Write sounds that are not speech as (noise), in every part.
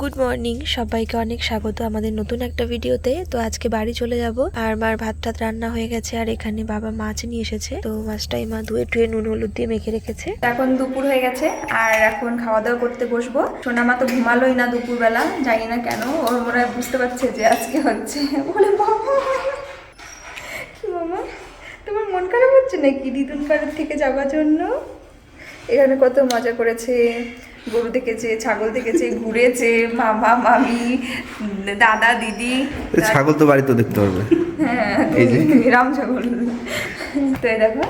Good morning সবাইকে অনেক স্বাগত আমাদের নতুন একটা ভিডিওতে। তো আজকে বাড়ি চলে যাব। আর মার ভাত টাত রান্না হয়ে গেছে, আর এখানে বাবা মাছ নিয়ে এসেছে। তো মাছটাই মা ধুয়ে টুয়ে নুন হলুদ দিয়ে মেখে রেখেছে। এখন দুপুর হয়ে গেছে, আর এখন খাওয়া দাওয়া করতে বসবো। সোনামা তো ঘুমালোই না দুপুরবেলা, জানি না কেন। ওর মনে হয় বুঝতে পারছে যে আজকে হচ্ছে। বলে, বাবা, কি তোমার মন খারাপ হচ্ছে নাকি? দিদুন কারের থেকে যাওয়ার জন্য? এখানে কত মজা করেছে। গরু দেখেছে ছাগল দেখেছে ঘুরেছে মামা মামি দাদা দিদি। ছাগল তো বাড়িতেও দেখতে পারবে। হ্যাঁ রাম ছাগল। তো এই দেখো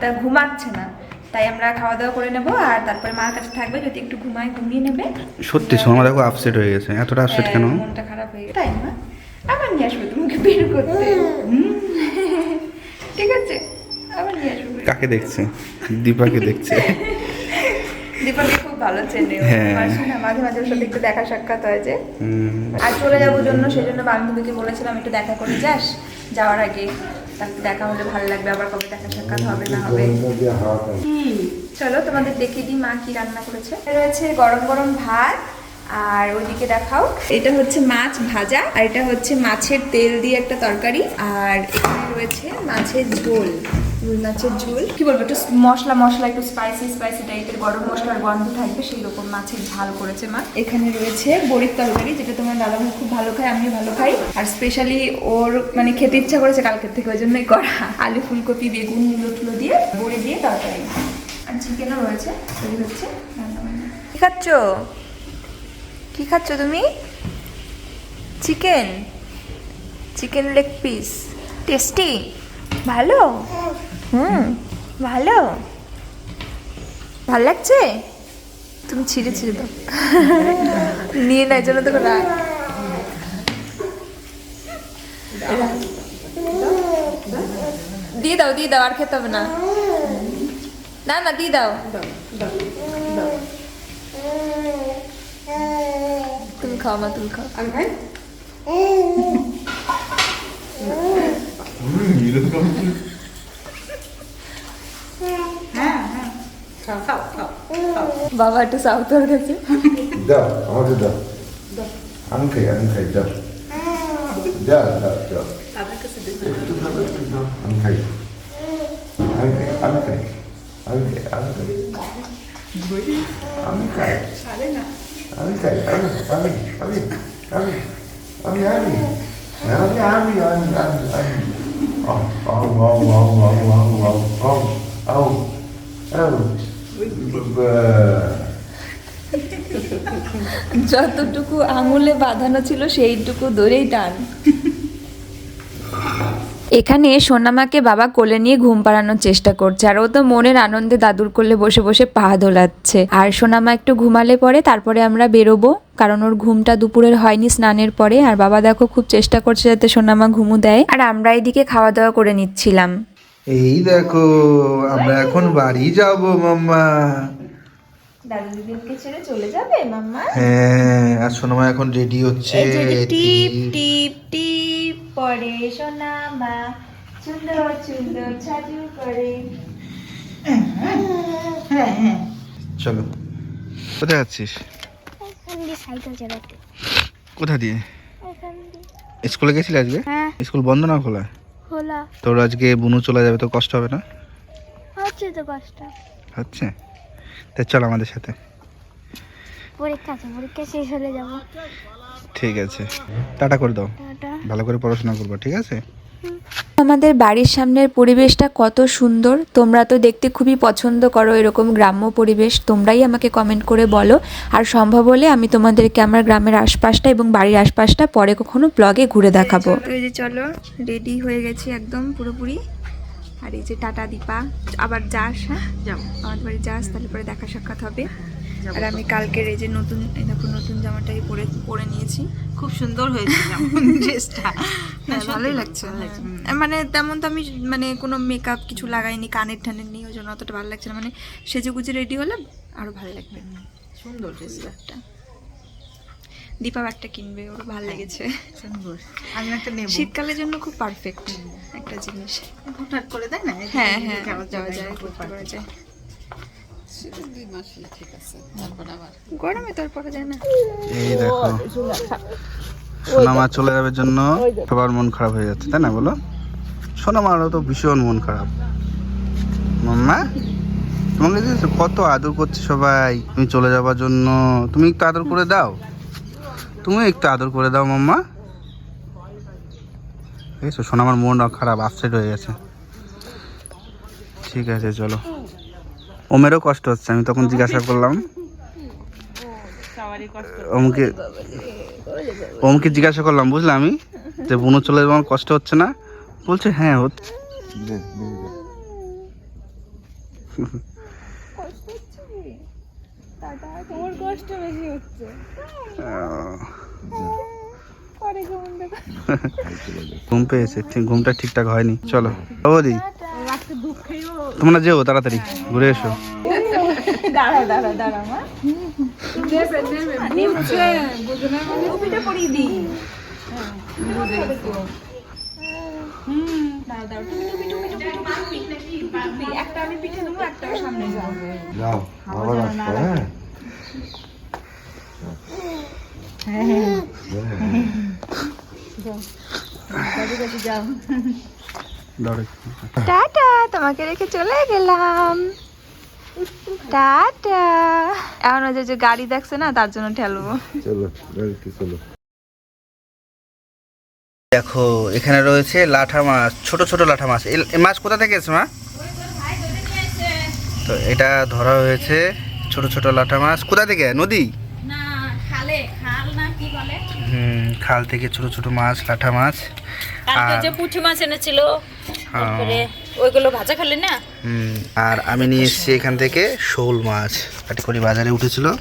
তা ঘুমাচ্ছে না। তাই আমরা খাওয়া দাওয়া করে নেব আর তারপরে মার কাছে থাকবে যদি একটু ঘুমায় ঘুমিয়ে নেবে। সত্যি সোনা দেখো আপসেট হয়ে গেছে। এতটা আপসেট কেন? হ্যাঁ, মনটা খারাপ হয়ে গেছে। তাই না? আবার নিয়ে আসবে তোমাকে বের করতে। ঠিক আছে আবার নিয়ে আসবে। কাকে দেখছে? দীপাকে দেখছে। দীপাকে খুব ভালো চেনে। হ্যাঁ। মাঝে মাঝে ওর সাথে একটু দেখা সাক্ষাৎ হয় যে আর চলে যাব জন্য সেই জন্য বান্ধবীকে বলেছিলাম একটু দেখা করে যাস যাওয়ার আগে তারপর দেখা হলে ভালো লাগবে আবার কবে দেখা সাক্ষাৎ হবে না হবে চলো তোমাদের দেখিয়ে দিই মা কি রান্না করেছে রয়েছে গরম গরম ভাত আর ওইদিকে দেখাও। এটা হচ্ছে মাছ ভাজা আর এটা হচ্ছে মাছের তেল দিয়ে একটা তরকারি আর এখানে রয়েছে মাছের ঝোল রুই মাছের ঝোল। কি বলব একটু মশলা মশলা একটু স্পাইসি স্পাইসি টাইপের গরম মশলার গন্ধ থাকবে সেই রকম মাছের ঝাল করেছে মা। এখানে রয়েছে বড়ির তরকারি যেটা তোমার দাদা ভাই খুব ভালো খায় আমিও ভালো খাই। আর স্পেশালি ওর মানে খেতে ইচ্ছা করেছে কালকের থেকে ওই জন্যই করা। আলু ফুলকপি বেগুন মুলো টুলো দিয়ে বড়ি দিয়ে তরকারি। আর চিকেনও রয়েছে তৈরি হচ্ছে রান্না বান্না কি খাচ্ছ? কি খাচ্ছ তুমি? Chicken chicken leg piece tasty ভালো? হুম, ভালো। ভালো লাগছে? তুমি ছিঁড়ে ছিঁড়ে দাও। (laughs) নিয়ে নাই জন্য তো রাগ দিয়ে দাও দিয়ে দাও, আর খেতে হবে না। না না, দিয়ে দাও। তুমি খাও মা তুমি খাও। বাবা একটু সাউথ ওর কাছে দাও আমাকে দাও। আমি খাই আমি খাই দাও। দাও দাও দাও। আমি খাই। আমি খাই আমি খাই আমি খাই আমি খাই। আমি খাই। আমি খাই, আমি আমি আমি আমি আমি আমি আমি আমি আমি। আমি আমি. যতটুকু আঙুলে বাঁধানো ছিল সেইটুকু ধরেই টান। এখানে সোনামাকে বাবা কোলে নিয়ে ঘুম পাড়ানোর চেষ্টা করছে, আর ও তো মনের আনন্দে দাদুর কোলে বসে বসে পা দোলাচ্ছে। আর সোনামা একটু ঘুমালে পরে তারপরে আমরা বেরোবো, কারণ ওর ঘুমটা দুপুরের হয়নি স্নানের পরে। আর বাবা দেখো খুব চেষ্টা করছে যাতে সোনামা ঘুমু দেয়। আর আমরা এদিকে খাওয়া দাওয়া করে নিচ্ছিলাম। এই দেখো, আমরা এখন বাড়ি যাব, মাম্মা। দাদু দিদিকে ছেড়ে চলে যাবে মাম্মা? হ্যাঁ আর সোনামা এখন রেডি হচ্ছে টিপ টিপ টিপ পরে সোনামা সুন্দর সুন্দর ছাজু করে। চলো। কোথায় যাচ্ছিস কোথা দিয়ে। স্কুলে গেছিলি আজকে? হ্যাঁ। স্কুল বন্ধ না খোলা? খোলা। তোর আজকে বুনু চলে যাবে তো কষ্ট হবে না? হচ্ছে তো কষ্ট। হচ্ছে? তাই চল আমাদের সাথে। পরীক্ষা আছে পরীক্ষা শেষ হলে যাব। ঠিক আছে। টাটা করে দাও। ভালো করে পড়াশোনা করব ঠিক আছে? আমাদের বাড়ির সামনের পরিবেশটা কত সুন্দর। তোমরা তো দেখতে খুবই পছন্দ করো এরকম গ্রাম্য পরিবেশ। তোমরাই আমাকে কমেন্ট করে বলো। আর সম্ভব হলে আমি তোমাদেরকে আমার গ্রামের আশপাশটা এবং বাড়ির আশপাশটা পরে কখনো ব্লগে ঘুরে দেখাবো। এই যে চলো রেডি হয়ে গেছি একদম পুরোপুরি। আর এই যে টাটা দীপা আবার যাস হ্যাঁ? আমাদের বাড়ি যাস তাহলে পরে দেখা সাক্ষাৎ হবে। আর আমি কালকের এই যে নতুন দেখো নতুন জামাটাই পরে পরে নিয়েছি। খুব সুন্দর হয়েছে (laughs) ড্রেসটা। হ্যাঁ ভালোই লাগছে। হ্যাঁ। মানে তেমন তো আমি মানে কোনো মেকআপ কিছু লাগাইনি কানের টানের নিয়ে ওই জন্য অতটা ভালো লাগছে না। মানে সেজে গুজে রেডি হলে আরও ভালো লাগবে। সুন্দর ড্রেসটা। দীপা একটা কিনবে ওর ভালো লেগেছে। আমি একটা নেব। শীতকালের জন্য খুব পারফেক্ট একটা জিনিস। হুটহাট করে দেয় না? হ্যাঁ হ্যাঁ যাওয়া যায় যায়। করতে পারা যায় গরমে তারপরে যায় না। এই দেখো সোনা মা চলে যাবে জন্য সবার মন খারাপ হয়ে যাচ্ছে তাই না বলো? সোনা মারও তো ভীষণ মন খারাপ। মাম্মা তোমাকে কত আদর করছে সবাই তুমি চলে যাবার জন্য তুমি একটু আদর করে দাও। তুমি একটু আদর করে দাও মাম্মা। দেখেছ সোনা আমার মন খারাপ আপসেট হয়ে গেছে। ঠিক আছে চলো। ওমেরও কষ্ট হচ্ছে আমি তখন জিজ্ঞাসা করলাম। ওমকে ওমকে জিজ্ঞাসা করলাম বুঝলে আমি? যে বুনো চলে যাওয়ার কষ্ট হচ্ছে না? বলছে হ্যাঁ হচ্ছে দে, দে, দে। আহ। ঘুম পেয়েছে ঠিক ঘুমটা ঠিকঠাক হয়নি। চলো। বৌদি তোমরা যেও তাড়াতাড়ি ঘুরে এসো। একটা আমি পিঠে দেবো একটা সামনে যাও আবার আসব হ্যাঁ দাঁড়ে টাটা তোমাকে রেখে চলে গেলাম। টাটা। এখন ওই যে গাড়ি দেখছে না তার জন্য ঠেলবো। চলো গাড়িতে চলো। দেখো এখানে রয়েছে লাঠা মাছ ছোট ছোট লাঠা মাছ। এ- এ মাছ কোথা থেকে এসে মা? তো এটা ধরা হয়েছে ছোট ছোট লাঠা মাছ। কোথা থেকে? নদী? খাল থেকে ছোট ছোট মাছ লাঠা মাছ। আর- যে পুঁটি মাছ এনেছিল। তারপরে ওইগুলো ভাজা খেলে না? হুম, আর আমি নিয়ে এসেছি এখান থেকে শোল মাছ। কাটিকড়ি বাজারে উঠেছিল।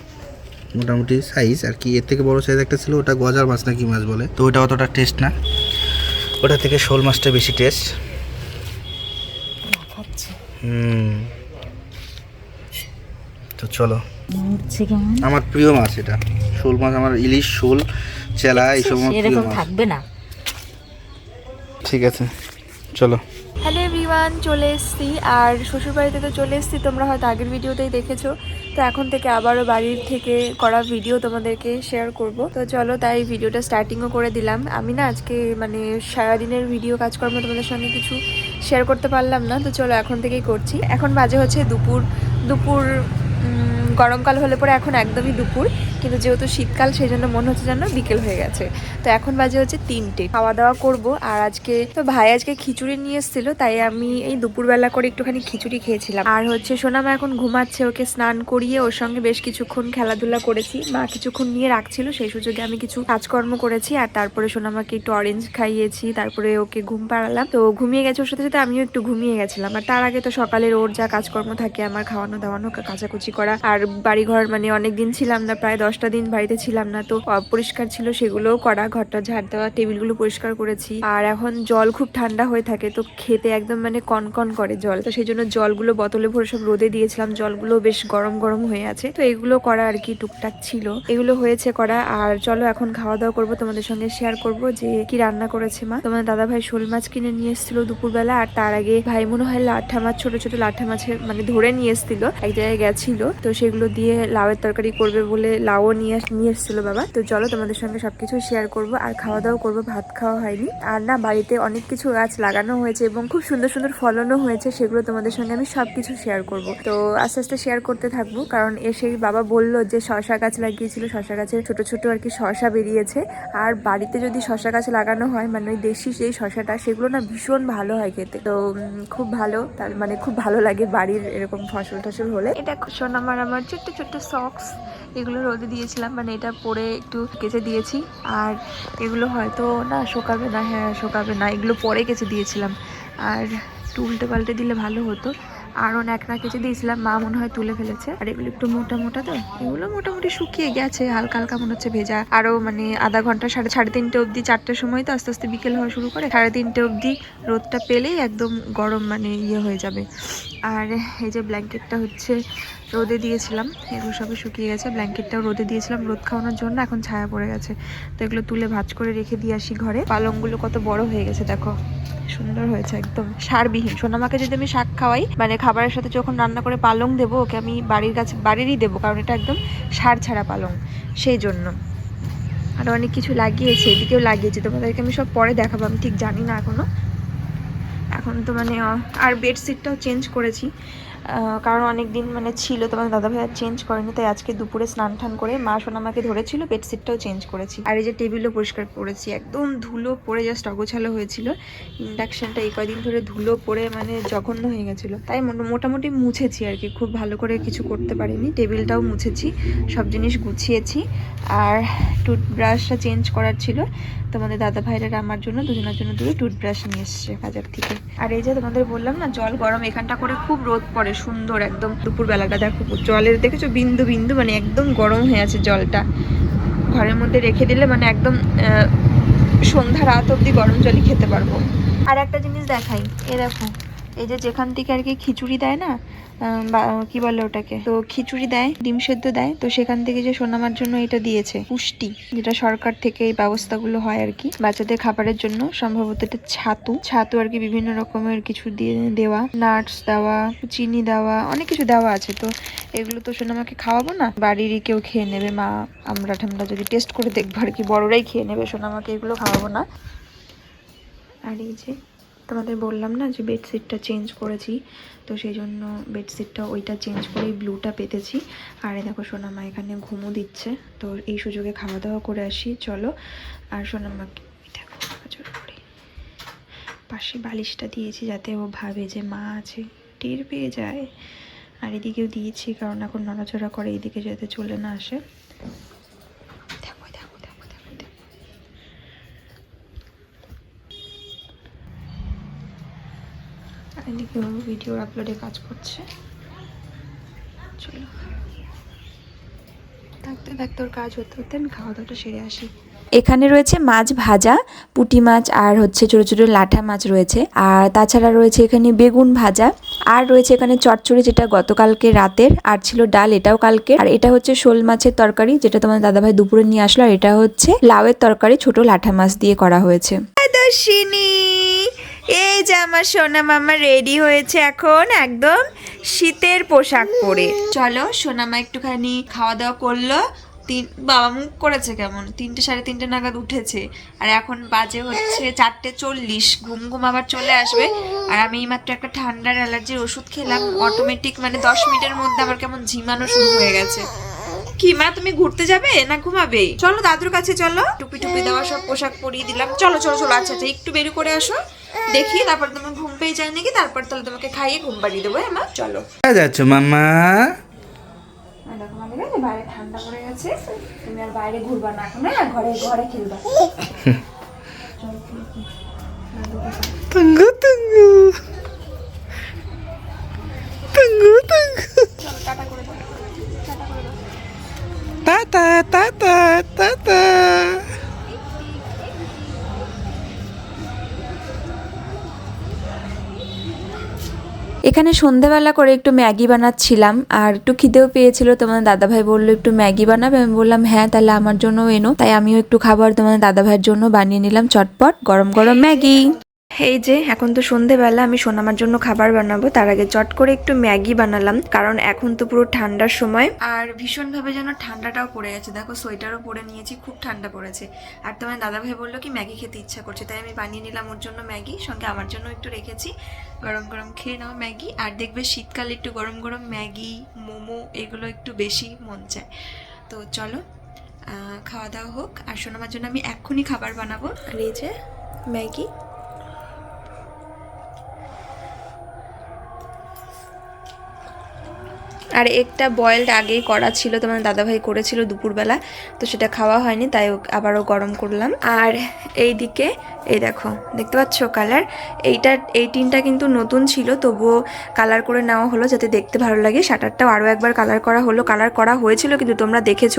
মোটামুটি সাইজ আর কি এর থেকে বড় সাইজ একটা ছিল ওটা গজার মাছ না কি মাছ বলে? তো ওটা অতটা টেস্ট না। ওটা থেকে শোল মাছটা বেশি টেস্ট হুম। তো চলো। কেমন? আমার প্রিয় মাছ এটা। শোল মাছ আমার ইলিশ শোল চেলা এইসব আমার প্রিয় এরকম মাছ। থাকবে না। ঠিক আছে চলো। হ্যালো এভরিওয়ান চলে এসেছি। আর শ্বশুরবাড়িতে তো চলে এসেছি তোমরা হয়তো আগের ভিডিওতেই দেখেছ। তো এখন থেকে আবারও বাড়ির থেকে করা ভিডিও তোমাদেরকে শেয়ার করব। তো চলো তাই ভিডিওটা স্টার্টিংও করে দিলাম। আমি না আজকে মানে সারাদিনের ভিডিও কাজকর্ম তোমাদের সঙ্গে কিছু শেয়ার করতে পারলাম না। তো চলো এখন থেকেই করছি। এখন বাজে হচ্ছে দুপুর দুপুর গরমকাল হলে পরে এখন একদমই দুপুর। কিন্তু যেহেতু শীতকাল, সেই জন্য মনে হচ্ছে যেন বিকেল হয়ে গেছে। তো এখন বাজে হচ্ছে তিনটে। খাওয়া দাওয়া করব। আর আজকে তো ভাই আজকে খিচুড়ি নিয়ে এসেছিল, তাই আমি এই দুপুরবেলা করে একটুখানি খিচুড়ি খেয়েছিলাম। আর হচ্ছে সোনামা এখন ঘুমাচ্ছে, ওকে স্নান করিয়ে ওর সঙ্গে বেশ কিছুক্ষণ খেলাধুলা করেছি। মা কিছুক্ষণ নিয়ে রাখছিল, সেই সুযোগে আমি কিছু কাজকর্ম করেছি। আর তারপরে সোনামাকে একটু অরেঞ্জ খাইয়েছি, তারপরে ওকে ঘুম পাড়ালাম। তো ঘুমিয়ে গেছে ওর সাথে সাথে আমিও একটু ঘুমিয়ে গেছিলাম। আর তার আগে তো সকালের ওর যা কাজকর্ম থাকে, আমার খাওয়ানো দাওয়ানো কাচাকুচি করা। আর বাড়িঘর মানে অনেক দিন ছিলাম না, প্রায় দশটা দিন বাড়িতে ছিলাম না, তো পরিষ্কার ছিল সেগুলোও করা, ঘরটা ঝাড় দেওয়া, টেবিলগুলো পরিষ্কার করেছি। আর এখন জল খুব ঠান্ডা হয়ে থাকে, তো খেতে একদম মানে কনকন করে জল। তো সেই জন্য জলগুলো বোতলে ভরে সব রোদে দিয়েছিলাম, জলগুলো বেশ গরম গরম হয়ে আছে। তো এগুলো করা আর কি টুকটাক ছিল। এগুলো হয়েছে করা, আর চলো এখন খাওয়া দাওয়া করব, তোমাদের সঙ্গে শেয়ার করব যে কি রান্না করেছে মা। তোমার দাদা ভাই শোল মাছ কিনে নিয়ে এসেছিল দুপুরবেলা, আর তার আগে ভাই মনে হয় লাঠা মাছ, ছোট ছোট লাঠা মাছের মানে ধরে নিয়ে এসেছিল, এক জায়গায় গেছিল। তো সেগুলো দিয়ে লাউয়ের তরকারি করবে বলে লাউও নিয়ে নিয়ে এসেছিল বাবা। তো চলো তোমাদের সঙ্গে সবকিছু শেয়ার করব। আর খাওয়া দাওয়া করব, ভাত খাওয়া হয়নি। আর না, বাড়িতে অনেক কিছু গাছ লাগানো হয়েছে এবং খুব সুন্দর সুন্দর ফলনও হয়েছে, সেগুলো তোমাদের সঙ্গে আমি সবকিছু শেয়ার করব। তো আস্তে আস্তে শেয়ার করতে থাকব, কারণ এসেই বাবা বলল যে শশা গাছ লাগিয়েছিল শশা গাছের ছোট ছোট আর কি শশা বেরিয়েছে। আর বাড়িতে যদি শশা গাছ লাগানো হয় মানে ওই দেশি যেই শশাটা সেগুলো না ভীষণ ভালো হয় খেতে। তো খুব ভালো, তার মানে খুব ভালো লাগে বাড়ির এরকম ফসল টসল হলে। এটা শোন আমার আমার ছোট্ট ছোট্ট সক্স এগুলো রোদে দিয়েছিলাম মানে এটা পরে একটু কেচে দিয়েছি। আর এগুলো হয়তো না শোকাবে না হ্যাঁ শোকাবে না, এগুলো পরে কেচে দিয়েছিলাম। আর একটু উল্টে পাল্টে দিলে ভালো হতো। আরও ন্যাকড়া কেচে দিয়েছিলাম, মা মনে হয় তুলে ফেলেছে। আর এগুলো একটু মোটা মোটা তো, এগুলো মোটামুটি শুকিয়ে গেছে, হালকা হালকা মনে হচ্ছে ভেজা। আরও মানে আধা ঘণ্টা, সাড়ে সাড়ে তিনটে অবধি চারটের সময় তো আস্তে আস্তে বিকেল হওয়া শুরু করে, সাড়ে তিনটে অবধি রোদটা পেলেই একদম গরম মানে ইয়ে হয়ে যাবে। আর এই যে ব্ল্যাঙ্কেটটা হচ্ছে রোদে দিয়েছিলাম, এগুলো সবই শুকিয়ে গেছে, ব্ল্যাঙ্কেটটাও রোদে দিয়েছিলাম, রোদ খাওয়ানোর জন্য এখন ছায়া পড়ে গেছে। তো এগুলো তুলে ভাজ করে রেখে দিয়ে আসি ঘরে। পালংগুলো কত বড় হয়ে গেছে, দেখো। সুন্দর হয়েছে একদম, সারবিহীন। সোনামাকে যদি আমি শাক খাওয়াই মানে খাবারের সাথে যখন রান্না করে পালং দেবো, ওকে আমি বাড়ির কাছে, বাড়িরই দেবো, কারণ এটা একদম সার ছাড়া পালং, সেই জন্য। আর অনেক কিছু লাগিয়েছে, এদিকেও লাগিয়েছে, তোমাদেরকে আমি সব পরে দেখাবো, আমি ঠিক জানি না এখনও। এখন তো মানে আর বেডশিটটাও চেঞ্জ করেছি। কারণ অনেক দিন মানে ছিল তোমার দাদা ভাই আর চেঞ্জ করেনি, তাই আজকে দুপুরে স্নান টান করে মা সোনামাকে ধরেছিল, বেডশিটটাও চেঞ্জ করেছি। আর এই যে টেবিলও পরিষ্কার করেছি, একদম ধুলো পড়ে জাস্ট অগোছালো হয়েছিল। ইন্ডাকশনটা এই কদিন ধরে ধুলো পড়ে মানে জঘন্য হয়ে গেছিল। তাই মোটা- মোটামুটি মুছেছি আর কি, খুব ভালো করে কিছু করতে পারিনি। টেবিলটাও মুছেছি, সব জিনিস গুছিয়েছি। আর টুথব্রাশটা চেঞ্জ করার ছিল। তোমাদের দাদা ভাইরা আমার জন্য দুজনের জন্য দুটো টুথব্রাশ নিয়ে এসছে বাজার থেকে। আর এই যে তোমাদের বললাম না, জল গরম, এখানটা করে খুব রোদ পড়ে সুন্দর, একদম দুপুর বেলাটা দেখো, জলের দেখেছ? বিন্দু বিন্দু মানে একদম গরম হয়ে আছে জলটা। ঘরের মধ্যে রেখে দিলে মানে একদম সন্ধ্যা রাত অবধি গরম জলই খেতে পারব। আর একটা জিনিস দেখাই, এ দেখো এই যে যেখান থেকে আর কি খিচুড়ি দেয় না কি বলে ওটাকে? তো খিচুড়ি দেয়, ডিম সেদ্ধ দেয়, তো সেখান থেকে যে সোনামার জন্য এটা দিয়েছে, পুষ্টি, যেটা সরকার থেকে এই ব্যবস্থাগুলো হয় আর কি, বাচ্চাদের খাবারের জন্য। সম্ভবত এটা ছাতু ছাতু আর কি বিভিন্ন রকমের কিছু দিয়ে দেওয়া, নাটস দেওয়া, চিনি দেওয়া, অনেক কিছু দেওয়া আছে। তো এগুলো তো সোনামাকে খাওয়াবো না, বাড়িরই কেউ খেয়ে নেবে, মা, আমরা ঠামরা যদি টেস্ট করে দেখব আর কি, বড়রাই খেয়ে নেবে, সোনামাকে এগুলো খাওয়াবো না। আর এই যে তোমাদের বললাম না যে বেডশিটটা চেঞ্জ করেছি, তো সেই জন্য বেডশিটটা ওইটা চেঞ্জ করে ব্লুটা পেতেছি। আর দেখো সোনামা এখানে ঘুমো দিচ্ছে, তো এই সুযোগে খাওয়া দাওয়া করে আসি, চলো। আর সোনামাকে দেখো পাশে বালিশটা দিয়েছি যাতে ও ভাবে যে মা আছে, টের পেয়ে যায়। আর এদিকেও দিয়েছি, কারণ এখন নড়াচড়া করে, এদিকে যাতে চলে না আসে দেখো দেখো দেখো দেখো দেখো এদিকে ও ভিডিও আপলোডে কাজ করছে। চলো। থাকতে থাকতে ওর কাজ হতে খাওয়া দাওয়াটা সেরে আসি। এখানে রয়েছে মাছ ভাজা, পুঁটি মাছ আর হচ্ছে ছোট ছোট লাঠা মাছ রয়েছে। আর তাছাড়া রয়েছে এখানে বেগুন ভাজা। আর রয়েছে এখানে চচ্চড়ি যেটা গতকালকে রাতের, আর ছিল ডাল এটাও কালকে। আর এটা হচ্ছে শোল মাছের তরকারি, যেটা তোমার দাদাভাই দুপুরে নিয়ে আসলো। আর এটা হচ্ছে লাউয়ের তরকারি, ছোট লাঠা মাছ দিয়ে করা হয়েছে। দর্শিনী এই যে আমার সোনা মামা রেডি হয়েছে এখন একদম শীতের পোশাক পরে। চলো সোনামা একটুখানি খাওয়া দাওয়া করল। তিন, বাবা মুখ করেছে কেমন? তিনটে, সাড়ে তিনটে নাগাদ উঠেছে। আর এখন বাজে হচ্ছে চারটে চল্লিশ। ঘুম ঘুম আবার চলে আসবে। আর আমি এইমাত্র একটা ঠান্ডার অ্যালার্জির ওষুধ খেলাম। অটোমেটিক মানে দশ মিনিটের মধ্যে আমার কেমন ঝিমানো শুরু হয়ে গেছে। কি মা তুমি ঘুরতে যাবে না ঘুমাবে? চলো দাদুর কাছে চলো। টুপি টুপি দেওয়া সব পোশাক পরিয়ে দিলাম। চলো চলো চলো আচ্ছা আচ্ছা একটু বেরু করে আসো। দেখি তারপর তোমার ঘুম পেয়ে যায় নাকি? তারপর তাহলে তোমাকে খাইয়ে ঘুম পাড়িয়ে দেবো হ্যাঁ মা? চলো। যাচ্ছ যে বাইরে ঠান্ডা পড়ে গেছে। তুমি আর বাইরে ঘুরবা না এখন হ্যাঁ? ঘরে ঘরে খেলবা। (laughs) এখানে সন্ধেবেলা করে একটু ম্যাগি বানাচ্ছিলাম, আর একটু খিদেও পেয়েছিল তোমার দাদাভাই বলল, একটু ম্যাগি বানাবে? আমি বললাম হ্যাঁ তাহলে আমার জন্য এনো। তাই আমিও একটু খাবার তোমার দাদাভাইয়ের জন্য বানিয়ে নিলাম চটপট, গরম গরম ম্যাগি। এই যে, এখন তো সন্ধেবেলা, আমি সোনামার জন্য খাবার বানাবো। তার আগে চট করে একটু ম্যাগি বানালাম, কারণ এখন তো পুরো ঠান্ডার সময়। আর ভীষণভাবে যেন ঠান্ডাটাও পড়ে গেছে। দেখো, সোয়েটারও পরে নিয়েছি, খুব ঠান্ডা পড়েছে। আর তোমার দাদাভাই বলল কি, ম্যাগি খেতে ইচ্ছা করছে। তাই আমি বানিয়ে নিলাম ওর জন্য ম্যাগি, সঙ্গে আমার জন্য একটু রেখেছি। গরম গরম খেয়ে নাও ম্যাগি। আর দেখবে শীতকালে একটু গরম গরম ম্যাগি, মোমো, এগুলো একটু বেশি মন চায়। তো চলো খাওয়া দাওয়া হোক। আর সোনামার জন্য আমি এক্ষুনি খাবার বানাবো। আর এই যে, ম্যাগি। আর একটা বয়েলড আগেই করা ছিল তোমার দাদাভাই করেছিল দুপুরবেলা, তো সেটা খাওয়া হয়নি, তাই আবারও গরম করলাম। আর এই দিকে এই দেখো, দেখতে পাচ্ছ কালার এইটা, এই টিনটা কিন্তু নতুন ছিল, তবুও কালার করে নেওয়া হলো যাতে দেখতে ভালো লাগে। শাটারটাও আরও একবার কালার করা হলো কালার করা হয়েছিল কিন্তু তোমরা দেখেছ,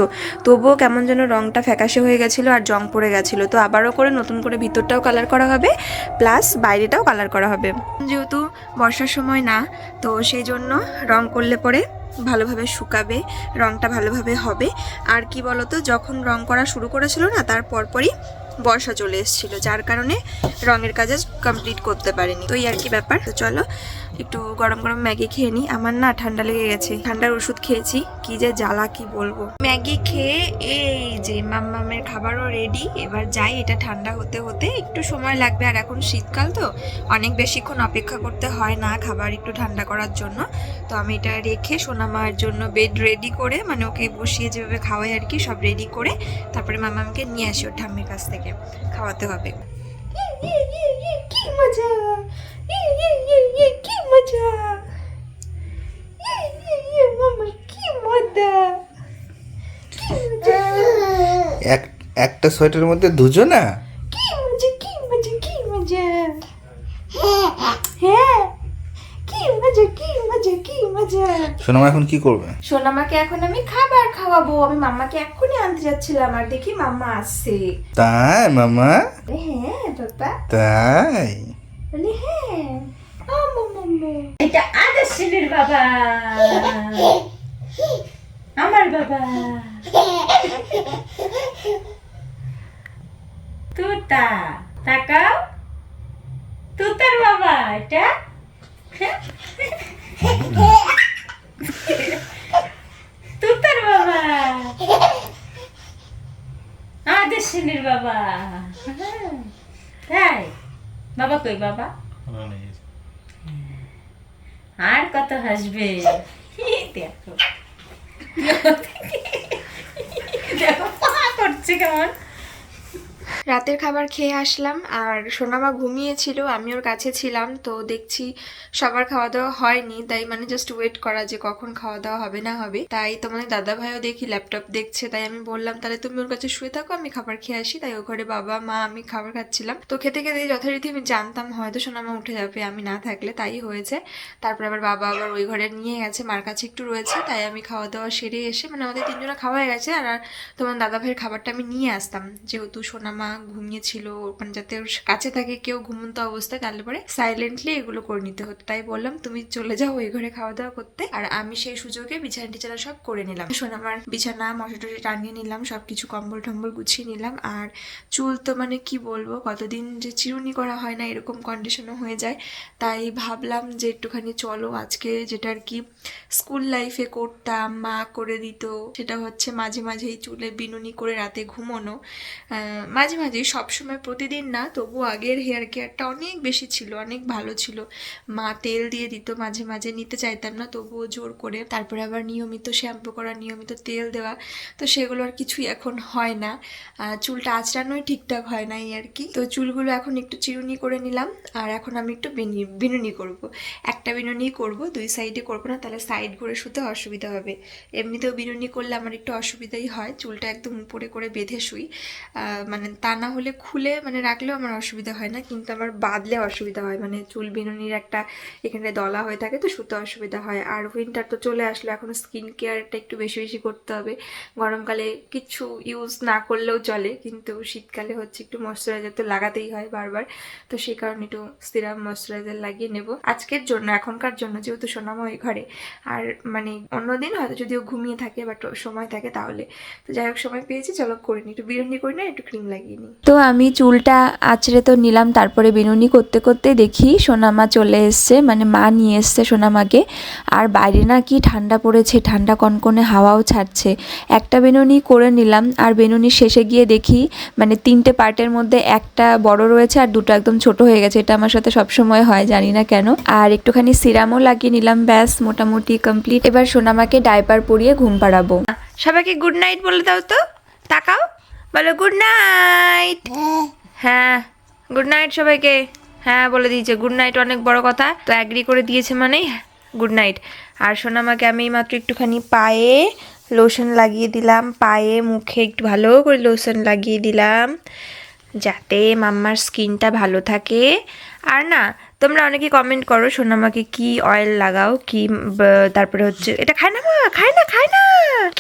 তবুও কেমন যেন রংটা ফ্যাকাশে হয়ে গেছিল আর জং পড়ে গেছিল। তো আবারও করে নতুন করে ভিতরটাও কালার করা হবে প্লাস বাইরেটাও কালার করা হবে। যেহেতু বর্ষার সময় না, তো সেই জন্য রং করলে পরে ভালোভাবে শুকাবে রঙটা ভালোভাবে হবে। আর কি বলতো, যখন রং করা শুরু করেছিল না, তার পরপরই বর্ষা চলে এসেছিল, যার কারণে রঙের কাজ কমপ্লিট করতে পারেনি। তো এই আর কি ব্যাপার। তো চলো একটু গরম গরম ম্যাগি খেয়ে নিই আমার না ঠান্ডা লেগে গেছে। ঠান্ডার ওষুধ খেয়েছি। কি যে জ্বালা, কি বলব? ম্যাগি খেয়ে এই যে মাম্মামের খাবারও রেডি এবার যাই, এটা ঠান্ডা হতে হতে একটু সময় লাগবে। আর এখন শীতকাল তো, অনেক বেশিক্ষণ অপেক্ষা করতে হয় না খাবার একটু ঠান্ডা করার জন্য। তো আমি এটা রেখে সোনামার জন্য বেড রেডি করে মানে ওকে বসিয়ে যেভাবে খাওয়াই আর কি, সব রেডি করে তারপরে মামামকে নিয়ে আসি ওর ঠাম্মির কাছ থেকে। খাওয়াতে হবে। কি মজা কি মজা মামা কি মজা এক একটা সোয়েটারের মধ্যে দুজনা কি মজা কি মজা কি মজা হ্যাঁ কি মজা কি মজা কি মজা। সোনামা এখন কি করবে? সোনামাকে এখন আমি খাবার খাওয়াবো। আমি মাম্মাকে এক্ষুনি আনতে যাচ্ছিলাম আর দেখি মাম্মা আসছে। তাই মামা আরে হ্যাঁ বাবা তাই? বলে হ্যাঁ। ও মাম্মা এটা আদর্শের বাবা। আমার বাবা। তুতা তাকাও। তুতার বাবা এটা? তুতার বাবা। আদর্শের বাবা। তাই? বাবা কই বাবা? আর কত হাসবে? দেখো। দেখো পা করছে কেমন? রাতের খাবার খেয়ে আসলাম আর সোনামা ঘুমিয়েছিল, আমি ওর কাছে ছিলাম, তো দেখছি সবার খাওয়া দাওয়া হয়নি, তাই মানে জাস্ট ওয়েট করা যে কখন খাওয়া দাওয়া হবে না হবে। তাই তোমাদের দাদা ভাইও দেখি ল্যাপটপ দেখছে, তাই আমি বললাম, তাহলে তুমি ওর কাছে শুয়ে থাকো, আমি খাবার খেয়ে আসি। তাই ও ঘরে বাবা, মা, আমি খাবার খাচ্ছিলাম। তো খেতে খেতে যথারীতি আমি জানতাম, হয়তো সোনামা উঠে যাবে, আমি না থাকলে তাই হয়েছে। তারপর আবার বাবা আবার ওই ঘরে নিয়ে গেছে, মার কাছে একটু রয়েছে, তাই আমি খাওয়া দাওয়া সেরে এসে মানে আমাদের তিনজনে খাওয়া হয়ে গেছে, আর তোমার দাদা ভাইয়ের খাবারটা আমি নিয়ে আসতাম। যেহেতু সোনামা ঘুমিয়েছিল ওখানে যাতে ওর কাছে থাকে কেউ ঘুমন্ত অবস্থায় তাহলে পরে সাইলেন্টলি এগুলো করে নিতে হতো। তাই বললাম তুমি চলে যাও ওই ঘরে খাওয়া দাওয়া করতে। আর আমি সেই সুযোগে বিছানা টিছানা সব করে নিলাম। শোন আমার বিছানা মশা টসা টানিয়ে নিলাম সব কিছু কম্বল টম্বল গুছিয়ে নিলাম। আর চুল তো মানে কি বলব কতদিন যে চিরুনি করা হয় না এরকম কন্ডিশনও হয়ে যায়। তাই ভাবলাম যে একটুখানি চলো আজকে যেটা আর কি স্কুল লাইফে করতাম মা করে দিত সেটা হচ্ছে মাঝে মাঝেই চুলে বিনুনি করে রাতে ঘুমোনো। আহ, মাঝে মাঝে সবসময় প্রতিদিন না তবু আগের হেয়ার কেয়ারটা অনেক বেশি ছিল, অনেক ভালো ছিল। মা তেল দিয়ে দিত, মাঝে মাঝে নিতে চাইতাম না, তবুও জোর করে। তারপরে আবার নিয়মিত শ্যাম্পু করা, নিয়মিত তেল দেওয়া, তো সেগুলো আর কিছুই এখন হয় না। চুলটা আঁচড়ানোই ঠিকঠাক হয় না এই আর কি। তো চুলগুলো এখন একটু চিরুনি করে নিলাম, আর এখন আমি একটু বিনি- বিনুনি করব। একটা বিনুনি করব, দুই সাইডে করব না, তাহলে সাইড করে শুতে অসুবিধা হবে। এমনিতেও বিনুনি করলে আমার একটু অসুবিধাই হয়, চুলটা একদম উপরে করে বেঁধে শুই। মানে তা না হলে খুলে মানে রাখলেও আমার অসুবিধা হয় না, কিন্তু আমার বাঁধলে অসুবিধা হয়। মানে চুল বিনুনির একটা এখানে দলা হয়ে থাকে তো শুতে অসুবিধা হয়। আর উইন্টার তো চলে আসলে, এখন স্কিন কেয়ারটা একটু বেশি বেশি করতে হবে। গরমকালে কিছু ইউজ না করলেও চলে, কিন্তু শীতকালে হচ্ছে একটু ময়শ্চারাইজার তো লাগাতেই হয় বারবার। তো সেই কারণে একটু সিরাম ময়শ্চারাইজার লাগিয়ে নেব। আজকের জন্য, এখনকার জন্য যেহেতু সোনামা ওই ঘরে, আর মানে অন্যদিন হয়তো যদিও ঘুমিয়ে থাকে বাট সময় থাকে তাহলে। তো যাই হোক, সময় পেয়েছি, চলো করে নিই একটু বিরুনি করে না, একটু ক্রিম লাগিয়ে তো আমি চুলটা আঁচড়ে তো নিলাম তারপরে বিনুনি করতে করতে দেখি সোনামা চলে এসছে মানে মা নিয়ে এসছে সোনামাকে। আর বাইরে না কি ঠান্ডা পড়েছে ঠান্ডা কনকনে হাওয়াও ছাড়ছে। একটা বেনুনি করে নিলাম আর বেনুনি শেষে গিয়ে দেখি মানে তিনটে পার্টের মধ্যে একটা বড় রয়েছে আর দুটো একদম ছোট হয়ে গেছে। এটা আমার সাথে সবসময় হয় জানি না কেন। আর একটুখানি সিরামও লাগিয়ে নিলাম ব্যাস মোটামুটি কমপ্লিট এবার সোনামাকে ডাইপার পরিয়ে ঘুম পাড়াবো। সবাইকে গুড নাইট বলে দাও তো। তাকাও। বলো গুড নাইট হ্যাঁ। গুড নাইট সবাইকে। হ্যাঁ বলে দিয়েছে গুড নাইট অনেক বড় কথা। তো অ্যাগ্রি করে দিয়েছে মানেই গুড নাইট আর সোনামাকে আমি মাত্র একটুখানি পায়ে লোশন লাগিয়ে দিলাম। পায়ে মুখে একটু ভালো করে লোশন লাগিয়ে দিলাম। যাতে মাম্মার স্কিনটা ভালো থাকে। আর না তোমরা অনেকে কমেন্ট করো সোনামাকে কি অয়েল লাগাও, কি তারপরে হচ্ছে, এটা খায় না মা, খায় না খায় না।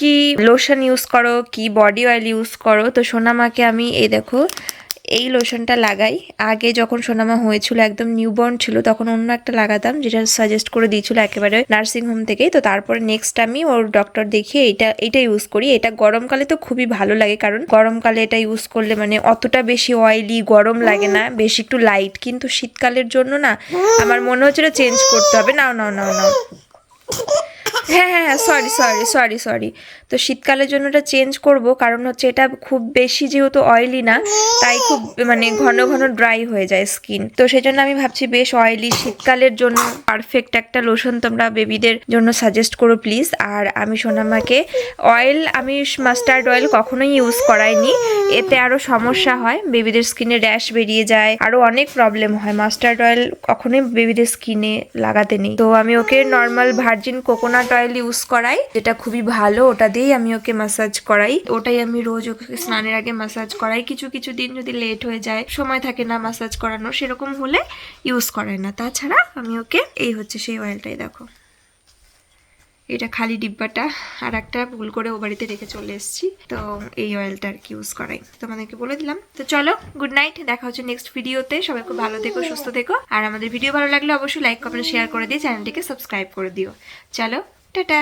কি লোশন ইউজ করো, কি বডি অয়েল ইউজ করো, তো সোনামাকে আমি এই দেখো এই লোশনটা লাগাই। আগে যখন সোনামা হয়েছিল, একদম নিউবর্ন ছিল, তখন অন্য একটা লাগাতাম, যেটা সাজেস্ট করে দিয়েছিল একেবারে নার্সিং হোম থেকেই। তো তারপরে নেক্সট আমি ওর ডক্টর দেখিয়ে এটা এটা ইউজ করি। এটা গরমকালে তো খুবই ভালো লাগে, কারণ গরমকালে এটা ইউজ করলে মানে অতটা বেশি অয়েলি গরম লাগে না, বেশি একটু লাইট কিন্তু শীতকালের জন্য না, আমার মনে হচ্ছে এটা চেঞ্জ করতে হবে। নাও নাও নাও নাও হ্যাঁ হ্যাঁ হ্যাঁ সরি সরি সরি সরি তো শীতকালের জন্য এটা চেঞ্জ করব, কারণ হচ্ছে এটা খুব বেশি যেহেতু অয়েলি না, তাই খুব মানে ঘন ঘন ড্রাই হয়ে যায় স্কিন তো সেই জন্য আমি ভাবছি বেশ অয়েলি শীতকালের জন্য পারফেক্ট একটা লোশন তোমরা বেবিদের জন্য সাজেস্ট করো প্লিজ আর আমি সোনামাকে অয়েল আমি মাস্টার্ড অয়েল কখনোই ইউজ করাইনি, এতে আরও সমস্যা হয় বেবিদের স্কিনে র্যাশ বেরিয়ে যায় আরও অনেক প্রবলেম হয়। মাস্টার্ড অয়েল কখনোই বেবিদের স্কিনে লাগাতে নেই। তো আমি ওকে normal virgin coconut oil use করাই, যেটা খুবই ভালো, ওটা দিয়েই আমি ওকে ম্যাসাজ করাই। ওটাই আমি রোজ ওকে স্নানের আগে ম্যাসাজ করাই। কিছু কিছু দিন যদি লেট হয়ে যায়, সময় থাকে না ম্যাসাজ করানো সেরকম হলে ইউজ করাই না। তাছাড়া আমি ওকে, এই হচ্ছে সেই অয়েলটাই দেখো। এটা খালি ডিব্বাটা আর একটা ভুল করে ও বাড়িতে রেখে চলে এসেছি। তো এই অয়েলটা আর কি ইউজ করাই। তোমাদেরকে বলে দিলাম। তো চলো গুড নাইট দেখা হচ্ছে নেক্সট ভিডিওতে সবাই খুব ভালো থেকো, সুস্থ থেকো। আর আমাদের ভিডিও ভালো লাগলে অবশ্যই লাইক কমেন্ট শেয়ার করে দিয়ে চ্যানেলটিকে সাবস্ক্রাইব করে দিও। চলো, টাটা!